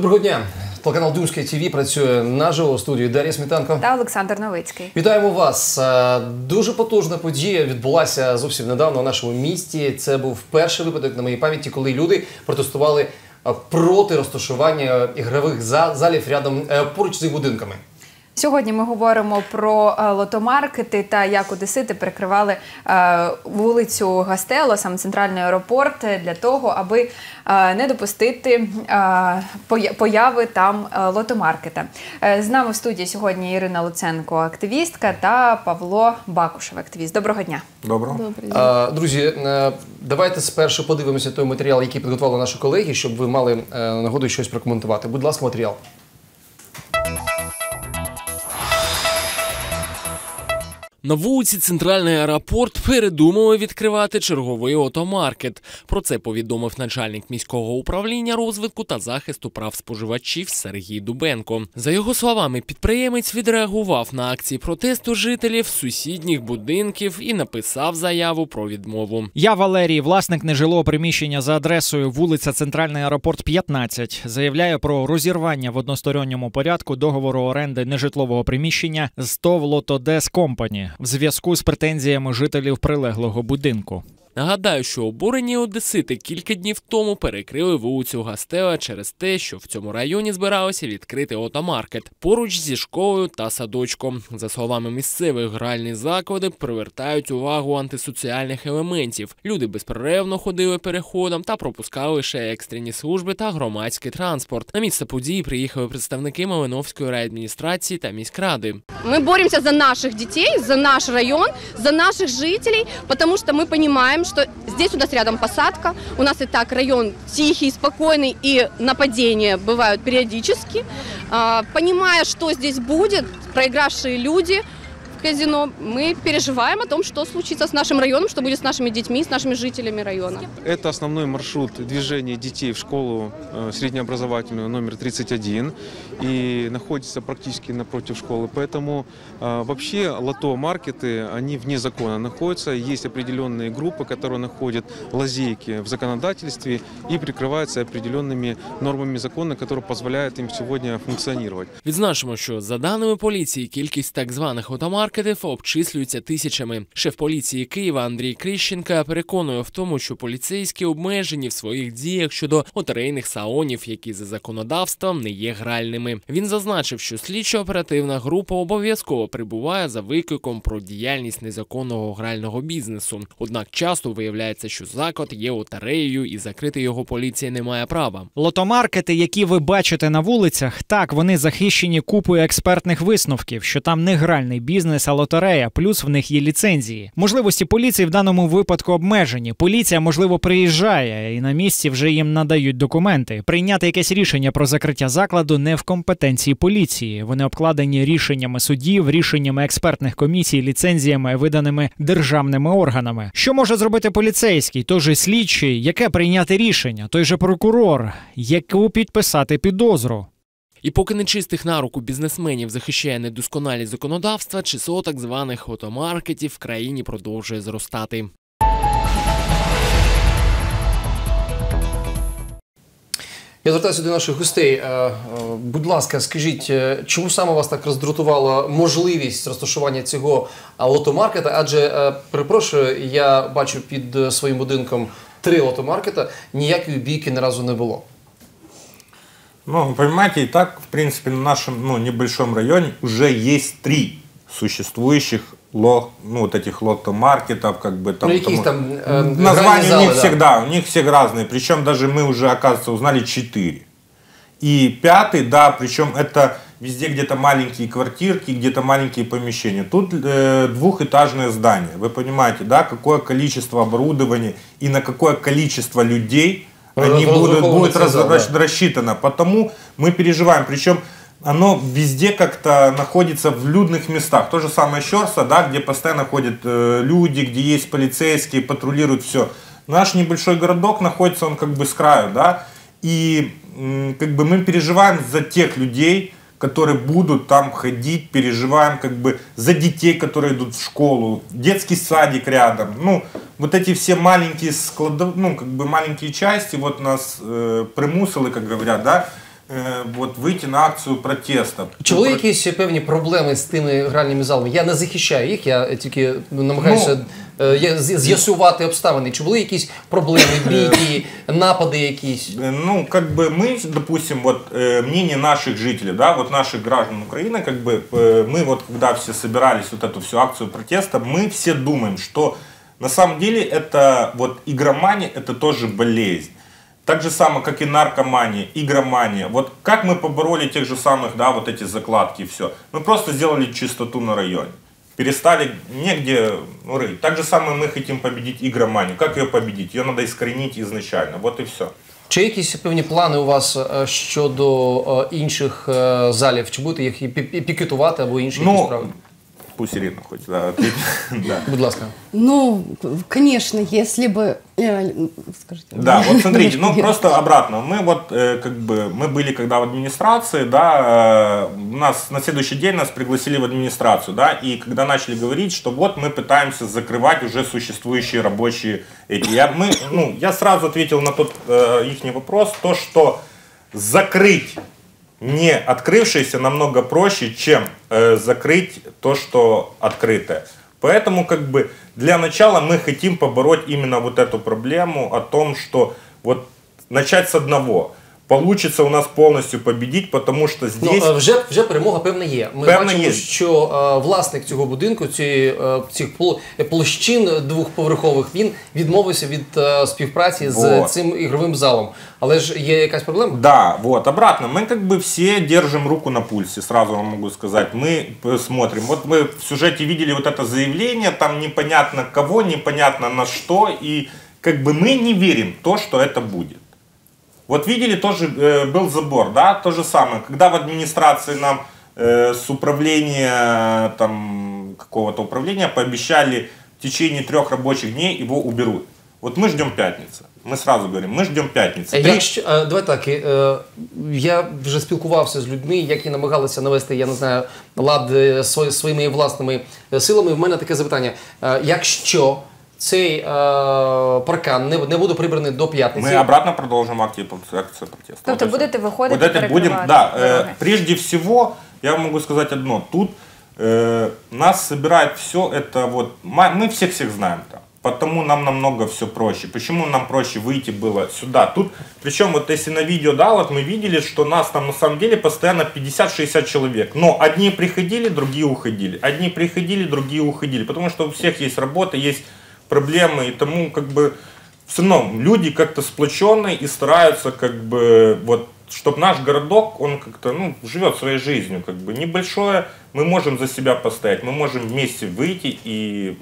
Доброго дня. Телеканал Думське ТВ працює наживо у студії Дар'я Смітанко. Та Олександр Новицький. Вітаємо вас. Е, Дуже потужна подія відбулася зовсім недавно у нашому місті. Це був перший випадок на моїй пам'яті, коли люди протестували е, проти розташування ігрових за- залів рядом е, поруч з їх будинками. Сьогодні ми говоримо про е, лотомаркети та як одесити перекривали е, вулицю Гастело, сам центральний аеропорт, для того, аби е, не допустити появи там лотомаркета. З нами в студії сьогодні Ірина Луценко, активістка, та Павло Бакушев, активіст. Доброго дня. Доброго. Е, Друзі, давайте спершу подивимося той матеріал, який підготували наші колеги, щоб ви мали нагоду щось прокоментувати. Будь ласка, матеріал. На вулиці Центральний аеропорт передумали відкривати черговий отомаркет. Про це повідомив начальник міського управління розвитку та захисту прав споживачів Сергій Дубенко. За його словами, підприємець відреагував на акції протесту жителів сусідніх будинків і написав заяву про відмову. Я Валерій, власник нежилого приміщення за адресою вулиця Центральний аеропорт 15. Заявляю про розірвання в односторонньому порядку договору оренди нежитлового приміщення з ТОВ «Лотодес Компані» в зв'язку з претензіями жителів прилеглого будинку. Нагадаю, що обурені одесити кілька днів тому перекрили вулицю Гастела через те, що в цьому районі збиралися відкрити отомаркет поруч зі школою та садочком. За словами місцевих, гральні заклади привертають увагу антисоціальних елементів. Люди безперервно ходили переходом та пропускали лише екстрені служби та громадський транспорт. На місце події приїхали представники Малиновської райадміністрації та міськради. Мы боремся за наших детей, за наш район, за наших жителей, потому что мы понимаем, что здесь у нас рядом посадка, у нас и так район тихий, спокойный, и нападения бывают периодически. А, Понимая, что здесь будет, проигравшие люди казино, мы переживаем о том, что случится с нашим районом, что будет с нашими детьми, с нашими жителями района. Это основной маршрут движения детей в школу э, среднеобразовательную номер 31 и находится практически напротив школы. Поэтому э, вообще лото-маркеты, они вне закона находятся. Есть определенные группы, которые находят лазейки в законодательстве и прикрываются определенными нормами закона, которые позволяют им сегодня функционировать. Відзначимо, що за даними поліції, кількість так званих отомаркетів обчислюється тисячами. Шеф поліції Києва Андрій Крищенка переконує в тому, що поліцейські обмежені в своїх діях щодо лотерейних салонів, які за законодавством не є гральними. Він зазначив, що слідчо-оперативна група обов'язково прибуває за викликом про діяльність незаконного грального бізнесу. Однак часто виявляється, що заклад є лотереєю і закрити його поліція не має права. Лотомаркети, які ви бачите на вулицях, так вони захищені купою експертних висновків, що там не гральний бізнес, а лотерея, плюс в них є ліцензії. Можливості поліції в даному випадку обмежені. Поліція, можливо, приїжджає і на місці вже їм надають документи. Прийняти якесь рішення про закриття закладу не в компетенції поліції. Вони обкладені рішеннями судів, рішеннями експертних комісій, ліцензіями, виданими державними органами. Що може зробити поліцейський, той же слідчий, яке прийняти рішення, той же прокурор, яку підписати підозру? І поки нечистих на руку бізнесменів захищає недосконалість законодавства, число так званих отомаркетів в країні продовжує зростати. Я звертаюся до наших гостей. Е, е, Будь ласка, скажіть, е, чому саме вас так роздратувала можливість розташування цього лотомаркета? Адже, перепрошую, я бачу під своїм будинком три лотомаркета, ніякої бійки ні разу не було. Ну, понимаете, и так, в принципе, на нашем ну, небольшом районе уже есть три существующих ло, ну, вот этих лото-маркетов, как бы там. Ну, яких там, э, Названия у них да. всегда, у них все разные. Причем даже мы уже, оказывается, узнали четыре. И пятый, да, причем это везде где-то маленькие квартирки, где-то маленькие помещения. Тут э, двухэтажное здание. Вы понимаете, да, какое количество оборудования и на какое количество людей они будут, будет раз- да, рассчитано. Потому мы переживаем. Причем оно везде как-то находится в людных местах. То же самое Щерса, да, где постоянно ходят э, люди, где есть полицейские, патрулируют все. Наш небольшой городок находится, он как бы с краю, да, и как бы мы переживаем за тех людей, которые будут там ходить, переживаем как бы за детей, которые идут в школу, детский садик рядом. Ну, вот эти все маленькие складов, ну, как бы маленькие части вот нас э, примусили, как говорят, да, э, вот выйти на акцию протеста. Чи були якісь певні проблеми з тими гральними залами? Я не захищаю їх, я тільки намагаюся е, я- з- з'ясувати обставини. Чи були якісь проблеми, бійки, напади якісь? Э, Ну, как бы мы, допустим, вот э, мнение наших жителей, да, вот наших граждан Украины, как бы э, мы вот когда все собирались вот эту всю акцию протеста, мы все думаем, что на самом деле это вот игромания, это тоже болезнь. Так же самое, как и наркомания, игромания. Вот как мы побороли тех же самых, да, вот эти закладки, все. Мы просто сделали чистоту на районе. Перестали негде ну, рыть. Так же самое мы хотим победить игроманию. Как ее победить? Ее надо искоренить изначально. Вот и все. Чи є якісь певні плани у вас е, щодо е, інших е, залів? Чи будете їх і пі- пі- пікетувати або інші якісь Ну, справи? Пусть Ирина хоть да. Будь ласка. Ну, конечно, если бы... э, Скажите. Да, вот смотрите, ну просто обратно. Мы вот э, как бы мы были когда в администрации, да, э, у нас на следующий день нас пригласили в администрацию, да, и когда начали говорить, что вот мы пытаемся закрывать уже существующие рабочие эти, я мы, ну я сразу ответил на тот э, их вопрос, то что закрыть не открывшееся намного проще, чем э, закрыть то, что открытое. Поэтому как бы для начала мы хотим побороть именно вот эту проблему о том, что вот начать с одного. Получится у нас полностью победить, потому что Ну, здесь... е, вже, вже перемога певна є. Ми Певна бачимо, є. що е, власник цього будинку, цієї, е, цих пол- площин двохповерхових, він відмовився від е, співпраці з Вот. цим ігровим залом. Але ж є якась проблема? Да, вот, обратно. Мы как бы все держим руку на пульсе, сразу вам могу сказать. Мы п- смотрим. Вот мы в сюжете видели вот это заявление, там непонятно кого, непонятно на что, и как бы мы не верим в то, что это будет. Вот видели, тоже э, был забор, да, то же самое. Когда в администрации нам э, с управления, там, какого-то управления пообещали в течение трех рабочих дней его уберут. Вот мы ждем пятницы. Мы сразу говорим, мы ждем пятницы. Три- Якщо е, давай так, е, я вже спілкувався з людьми, які намагалися навести, я не знаю, лад е, сво- своїми власними е, силами. В мене таке запитання: Е, якщо цей е, паркан не, не буде прибраний до п'ятниці, Мы обратно продолжим акцию, акцию протеста. Тобто Вот и всё. будете виходити, Вот это будем, перекривати да. э, дороги? прежде всего, я могу сказать одно. Тут э, нас собирает все это вот, ма- мы всех-всех знаем там. Потому нам намного все проще. Почему нам проще выйти было сюда? Тут, причем вот если на видео, да, вот мы видели, что нас там на самом деле постоянно 50-60 человек. Но одни приходили, другие уходили. Одни приходили, другие уходили. Потому что у всех есть работа, есть проблемы. И тому как бы все равно люди как-то сплоченные и стараются как бы вот чтобы наш городок, он как-то, ну, живет своей жизнью, как бы небольшое, мы можем за себя постоять, мы можем вместе выйти и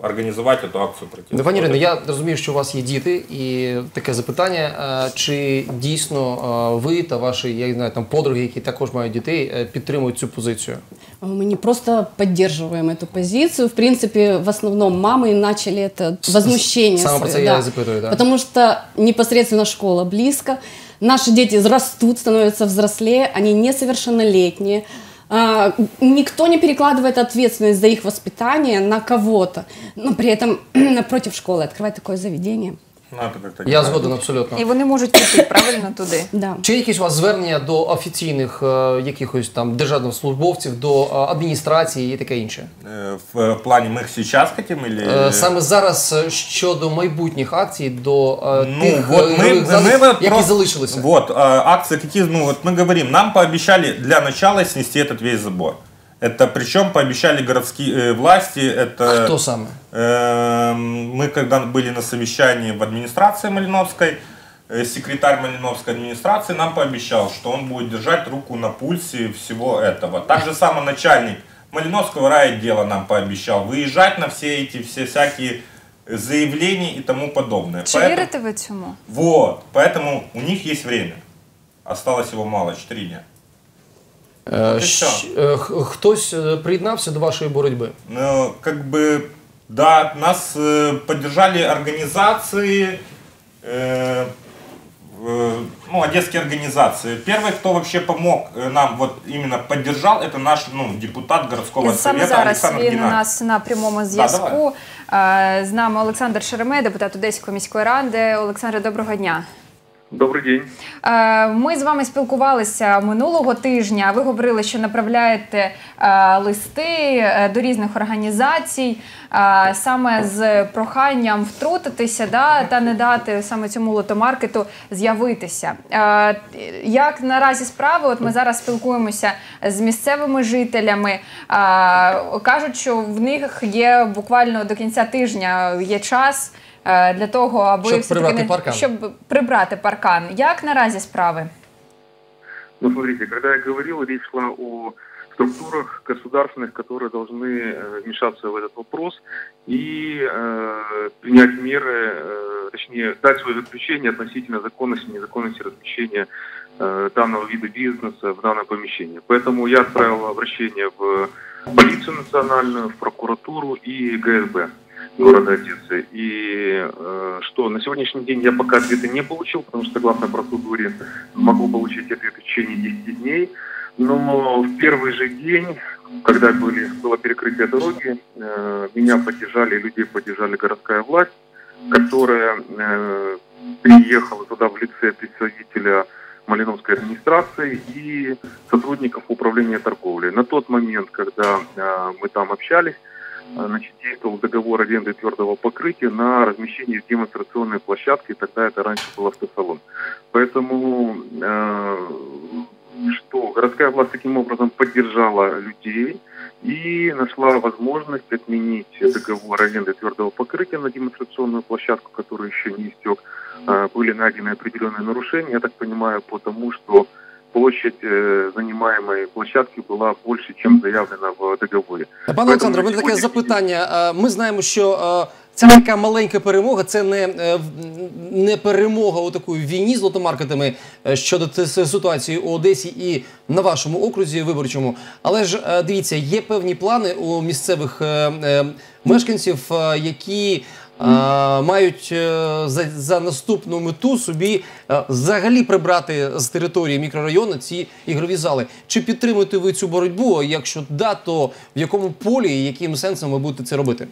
организовать эту акцию протеста. Ну, пані Вот Ірино, это. я розумію, що у вас є діти, і таке запитання: е, чи дійсно е, ви та ваші, я не знаю, там подруги, які також мають дітей, е, підтримують цю позицію? Мы не просто поддерживаем эту позицию. В принципе, в основном мамы начали это возмущение. Самое про свое, это я и запытываю, да. Потому что непосредственно школа близко. Наши дети растут, становятся взрослее, они несовершеннолетние. А, Никто не перекладывает ответственность за их воспитание на кого-то. Но при этом напротив школы открывать такое заведение. Ну, это как-то Я неправильно. згоден абсолютно. І вони можуть піти правильно туди. Да. Чи є якісь у вас звернення до офіційних е, якихось там державних службовців, до е, адміністрації і таке інше? Э, В, в плане мы их сейчас хотим или... Е, Саме зараз е, щодо майбутніх акцій, до е, Ну, тих вот е, мы, ігрових мы залів, вот які просто- залишилися. Вот, э, акции какие, ну вот мы говорим, нам пообещали для начала снести этот весь забор. Это причем пообещали городские э, власти, это... Хто саме? Эм, Мы когда были на совещании в администрации Малиновской, э, секретарь Малиновской администрации нам пообещал, что он будет держать руку на пульсе всего этого. Так же самое начальник Малиновского райотдела нам пообещал выезжать на все эти все всякие заявления и тому подобное. Чи Поэтому- вірите ви цьому? Вот, поэтому у них есть время. Осталось его мало, 4 дня. Е, і все. щ- е, х- Хтось е, приєднався до вашої боротьби? Ну, как бы, да, нас э, поддержали организации, э, э, ну, одесские организации. Первый, кто вообще помог э, нам, вот именно поддержал, это наш, ну, депутат городского І саме совета зараз Александр він у Геннадьевич. нас на прямому зв'язку. Е, З нами Олександр Шеремей, депутат Одеської міської ради. Олександре, доброго дня. Добрый день. Е, Ми з вами спілкувалися минулого тижня. Ви говорили, що направляєте е, листи е, до різних організацій саме з проханням втрутитися да, та не дати саме цьому лотомаркету з'явитися. Як наразі справи? От ми зараз спілкуємося з місцевими жителями. Кажуть, що в них є буквально до кінця тижня є час. Для того, аби Щоб прибрати не- паркан. щоб прибрати паркан. Як наразі справи? Ну, смотрите, когда я говорил, речь шла о структурах государственных, которые должны э, вмешаться в этот вопрос и э, принять меры, э, точнее, дать свое заключение относительно законности и незаконности размещения э, данного вида бизнеса в данном помещении. Поэтому я отправил обращение в полицию национальную, в прокуратуру и ГСБ города Одессы. И э, что на сегодняшний день я пока ответа не получил, потому что согласно процедуре могу получить ответ в течение 10 дней. Но в первый же день, когда были, было перекрытие дороги, э, меня поддержали, людей поддержали городская власть, которая э, приехала туда в лице представителя Малиновской администрации и сотрудников управления торговлей. На тот момент, когда э, мы там общались, значит, действовал договор аренды твердого покрытия на размещение демонстрационной площадки, тогда это раньше был автосалон. Поэтому э, что городская власть таким образом поддержала людей и нашла возможность отменить договор аренды твердого покрытия на демонстрационную площадку, который еще не истек. Э, Были найдены определенные нарушения, я так понимаю, потому что площадь э, занимаемой площадки была больше, чем заявлено в договоре. Пане Олександре, мене таке запитання. Е, Ми знаємо, що е, ця така маленька перемога це не, е, не перемога у такої війні з лотомаркетами щодо ситуації у Одесі і на вашому окрузі виборчому. Але ж дивіться, є певні плани у місцевих мешканців, які. Е, Мають е, за, за наступну мету собі е, взагалі прибрати з території мікрорайону ці ігрові зали. Чи підтримуєте ви цю боротьбу? Якщо да, то в якому полі і яким сенсом ви будете це робити?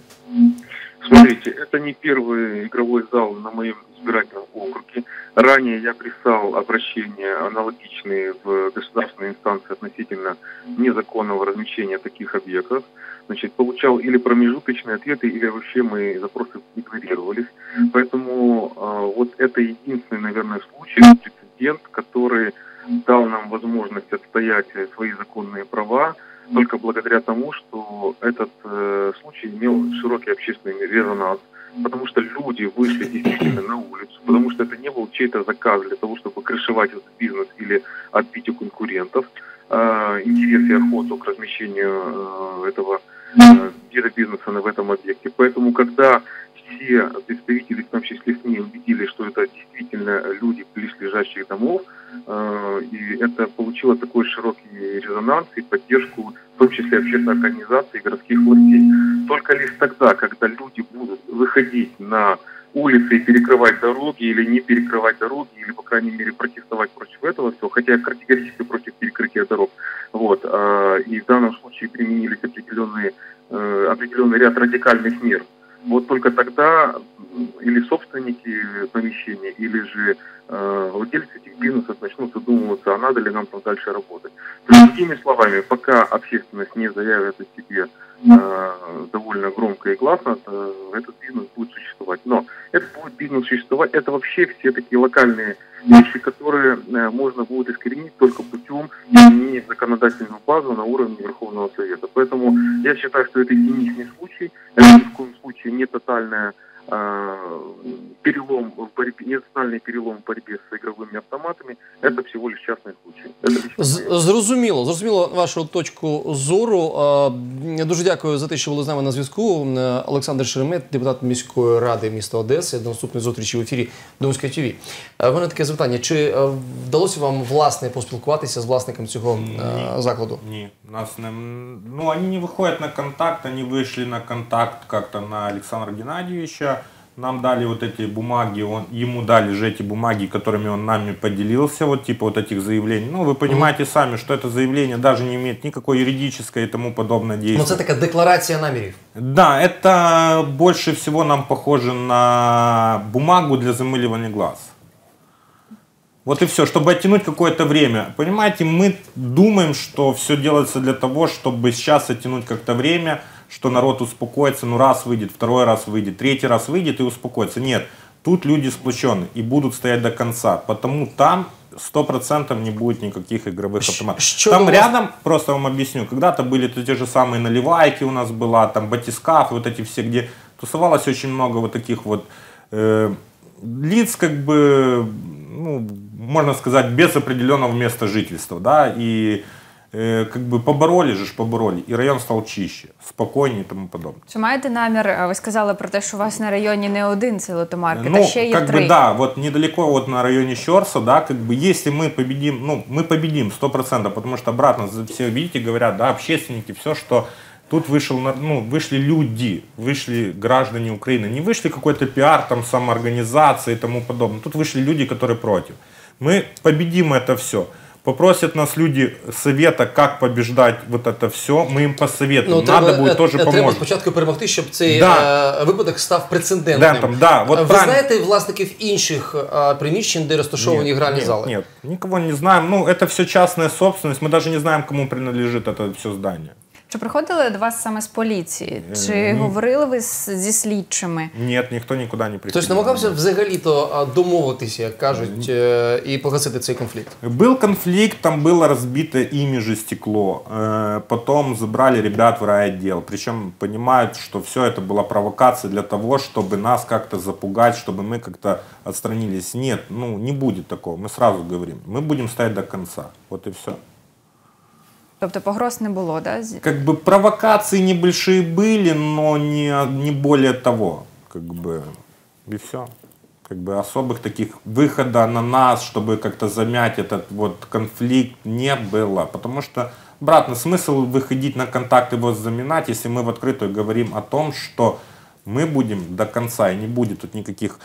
Смотрите, это не первый игровой зал на моем избирательном округе. Ранее я писал обращения аналогичные в государственные инстанции относительно незаконного размещения таких объектов. Значит, получал или промежуточные ответы, или вообще мои запросы игнорировались. Поэтому э, вот это единственный, наверное, случай, прецедент, который дал нам возможность отстоять свои законные права, только благодаря тому, что этот э, случай имел широкий общественный резонанс, потому что люди вышли действительно на улицу, потому что это не был чей-то заказ для того, чтобы крышевать этот бизнес или отбить у конкурентов э, интерес и охоту к размещению э, этого э, бизнеса в этом объекте. Поэтому, когда все представители, в том числе СМИ, убедились, что это действительно люди близлежащих домов, э, и это получило такой широкий резонанс и поддержку, в том числе общественных организаций и городских властей. Только лишь тогда, когда люди будут выходить на улицы и перекрывать дороги, или не перекрывать дороги, или, по крайней мере, протестовать против этого всего, хотя я категорически против перекрытия дорог, вот, а, и в данном случае применились определенные, э, определенный ряд радикальных мер. Вот только тогда или собственники помещения, или же э, владельцы этих бизнесов начнут задумываться, а надо ли нам там дальше работать. То есть, другими словами, пока общественность не заявит о себе довольно громко и гласно, то этот бизнес будет существовать. Но этот будет бизнес существовать, это вообще все такие локальные вещи, которые э, можно будет искоренить только путем изменения законодательную базу на уровне Верховного Совета. Поэтому я считаю, что это единичный случай, это ни в коем случае не тотальная э, перелом в борьбе, не тотальный перелом в борьбе с игровыми автоматами, это всего лишь частный случай. Это лично З- моя Зрозуміло, зрозуміло вашу точку зору. Е, Дуже дякую за те, що були з нами на зв'язку. Е, Олександр Шеремет, депутат міської ради міста Одеси. До наступної зустрічі в ефірі Думська ТВ. У мене таке запитання: чи е, вдалося вам власне поспілкуватися з власником цього е, закладу? Не, нас не, ну, они не выходят на контакт, они вышли на контакт как-то на Александра Геннадьевича. Нам дали вот эти бумаги, он, ему дали же эти бумаги, которыми он нами поделился, вот типа вот этих заявлений. Ну, вы понимаете сами, что это заявление даже не имеет никакой юридической и тому подобное Ну, действия. це така декларація намірів. Да, это больше всего нам похоже на бумагу для замыливания глаз. Вот и все, чтобы оттянуть какое-то время. Понимаете, мы думаем, что все делается для того, чтобы сейчас оттянуть как-то время, что народ успокоится, ну раз выйдет, второй раз выйдет, третий раз выйдет и успокоится. Нет, тут люди сплочены и будут стоять до конца, потому там сто процентов не будет никаких игровых автоматов. что там у вас- рядом, просто вам объясню, когда-то были то те же самые наливайки у нас была, там батискаф, вот эти все, где тусовалось очень много вот таких вот э, лиц, как бы, ну, можно сказать, без определенного места жительства, да, и как бы побороли же, ж побороли, и район стал чище, спокойнее и тому подобное. Чи маєте намір? е, Ви сказали про те, що у вас на районі не один цей лотомаркет, а Ну, ще є как три. бы да, вот недалеко вот на районе Щорса, да, как бы если мы победим, ну, мы победим 100%, потому что обратно за- все, видите, говорят, да, общественники, все, что тут вышел, на- ну, вышли люди, вышли граждане Украины, не вышли какой-то пиар, там, самоорганизации и тому подобное, тут вышли люди, которые против. Мы победим это все. Попросят нас люди совета, как побеждать вот это все, мы им посоветуем. Надо будет е- тоже е, треба поможем. спочатку перемогти, щоб цей Да. е, випадок став прецедентним. Прецедентом, да, от ви правильно. знаєте власників інших е, приміщень, де розташовані гральні нет, зали? Нет, никого не знаем. Ну, это все частная собственность. Мы даже не знаем, кому принадлежит это все здание. Чи приходили до вас саме з поліції? Чи Е, ні. говорили ви з- зі слідчими? Нет, никто никуда не приходил. Хтось намагався взагалі-то е, домовитися, як кажуть, е, і погасити цей конфлікт. Был конфликт, там было разбито ими же стекло. Э, Потом забрали ребят в райотдел. Причем понимают, что все это была провокация для того, чтобы нас как-то запугать, чтобы мы как-то отстранились. Нет, ну не будет такого. Мы сразу говорим, мы будем стоять до конца. Вот и все. Тобто погроз не було, да? Как бы провокации небольшие были, но не, не более того, как бы, и все. Как бы особых таких выхода на нас, чтобы как-то замять этот вот конфликт, не было. Потому что, обратно, смысл выходить на контакт, его заминать, если мы в открытую говорим о том, что мы будем до конца, и не будет тут никаких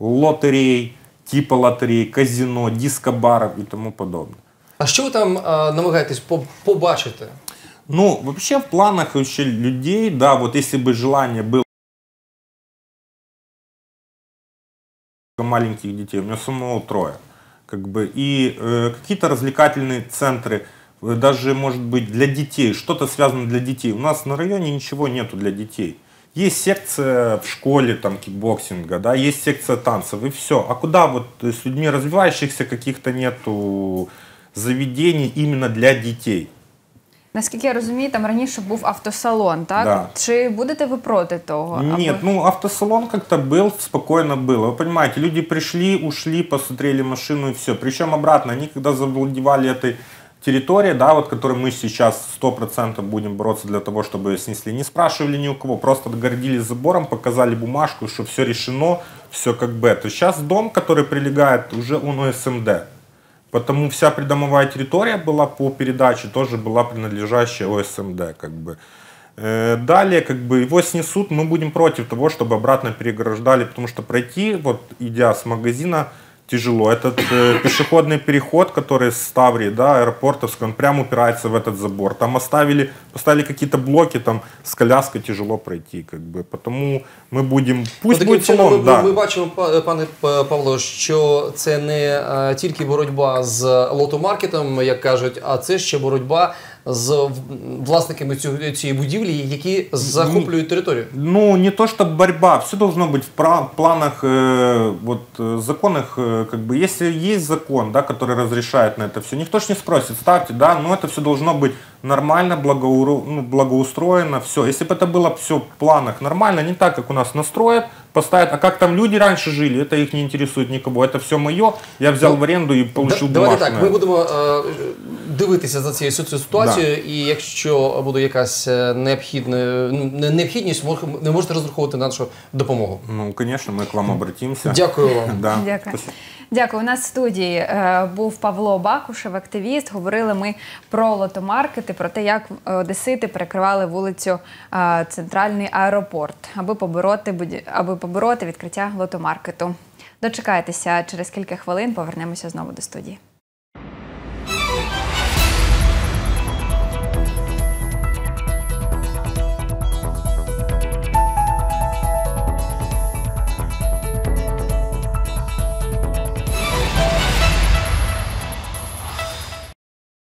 лотерей, типа лотерей, казино, дискобаров и тому подобное. А що ви там е, намагаєтесь по- побачити? Ну, вообще в планах вообще людей, да, вот если бы желание было маленьких детей, у меня самого трое, как бы, и э, какие-то развлекательные центры, э, даже, может быть, для детей, что-то связано для детей. У нас на районе ничего нету для детей. Есть секция в школе там кикбоксинга, да, есть секция танцев и все. А куда вот э, с людьми развивающихся каких-то нету заведений именно для детей? Наскільки я розумію, там раніше був автосалон, так? Да. Чи будете ви проти того? Нет, Або- ну автосалон как-то был, спокойно было. Вы понимаете, люди пришли, ушли, посмотрели машину и все. Причем обратно, они когда завладевали этой территорией, да, вот которой мы сейчас 100% будем бороться для того, чтобы ее снесли, не спрашивали ни у кого, просто отгородились забором, показали бумажку, что все решено, все как бы. То сейчас дом, который прилегает, уже он ОСМД. Потому вся придомовая территория была по передаче, тоже была принадлежащая ОСМД. Как бы. Э, Далее, как бы его снесут, мы будем против того, чтобы обратно переграждали, потому что пройти, вот идя с магазина, тяжело. Этот э, пешеходный переход, который с Ставрии, да, аэропортовский, он прямо упирается в этот забор. Там оставили, поставили какие-то блоки, там с коляской тяжело пройти, как бы. Потому мы будем, пусть Таким будет чином, салон, ми, да. ми бачимо, па- пане П- Павло, що це не е, тільки боротьба з лотомаркетом, як кажуть, а це ще боротьба з в- власниками цього, цієї будівлі, які захоплюють територію. Ну, не то что борьба, все должно быть в пра- планах, э, вот, э, законах, э, как бы, если есть закон, да, который разрешает на это все, никто ж не спросит, ставьте, да, но это все должно быть нормально, благоуру- ну, благоустроено, все. Если бы это было все в планах нормально, не так, как у нас настроят, поставят, а как там люди раньше жили, это их не интересует никого, это все мое, я взял Ну, в аренду и получил Да- Давайте бумажку так, на ми это. будемо е, дивитися за цією ситу- ситуацією, і якщо буде якась е, необхідна не- необхідність, мож- не можете розраховувати на нашу допомогу. Ну, конечно, мы к вам обратимся. Дякую вам. Да. Дякую. Дякую. У нас в студії е, був Павло Бакушев, активіст. Говорили ми про лотомаркети, про те, як одесити перекривали вулицю е, Центральний аеропорт, аби побороти аби побороти відкриття лотомаркету. Дочекайтеся через кілька хвилин. Повернемося знову до студії.